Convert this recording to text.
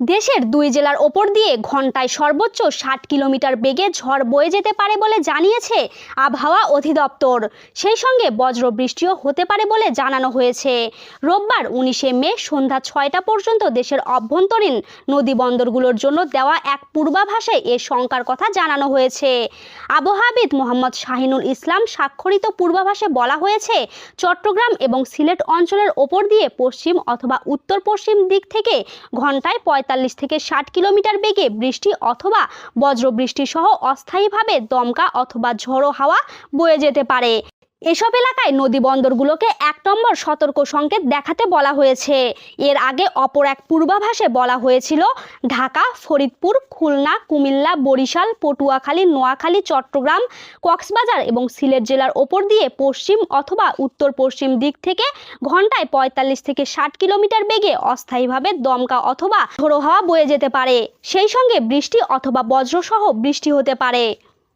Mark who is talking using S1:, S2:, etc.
S1: দেশের দুই জেলার ওপর দিয়ে ঘন্টায় সর্বোচ্চ ষাট কিলোমিটার বেগে ঝড় বয়ে যেতে পারে বলে জানিয়েছে আবহাওয়া অধিদপ্তর। সেই সঙ্গে বজ্র বৃষ্টিও হতে পারে বলে জানানো হয়েছে। রোববার উনিশে মে সন্ধ্যা ছয়টা পর্যন্ত দেশের অভ্যন্তরীণ নদী বন্দরগুলোর জন্য দেওয়া এক পূর্বাভাসে এ শঙ্কার কথা জানানো হয়েছে। আবহাওয়াবিদ মোহাম্মদ শাহিনুল ইসলাম স্বাক্ষরিত পূর্বাভাসে বলা হয়েছে, চট্টগ্রাম এবং সিলেট অঞ্চলের ওপর দিয়ে পশ্চিম অথবা উত্তর পশ্চিম দিক থেকে ঘন্টায় পঁয়তাল্লিশ থেকে ষাট কিলোমিটার বেগে বৃষ্টি অথবা বজ্রবৃষ্টি সহ অস্থায়ীভাবে দমকা অথবা ঝড়ো হাওয়া বয়ে যেতে পারে। এসব এলাকায় নদী বন্দরগুলোকে এক নম্বর সতর্ক সংকেত দেখাতে বলা হয়েছে। এর আগে অপর এক পূর্বাভাসে বলা হয়েছিল, ঢাকা, ফরিদপুর, খুলনা, কুমিল্লা, বরিশাল, পটুয়াখালী, নোয়াখালী, চট্টগ্রাম, কক্সবাজার এবং সিলেট জেলার ওপর দিয়ে পশ্চিম অথবা উত্তর পশ্চিম দিক থেকে ঘন্টায় পঁয়তাল্লিশ থেকে ষাট কিলোমিটার বেগে অস্থায়ীভাবে দমকা অথবা ঝোড়ো হাওয়া বয়ে যেতে পারে। সেই সঙ্গে বৃষ্টি অথবা বজ্রসহ বৃষ্টি হতে পারে।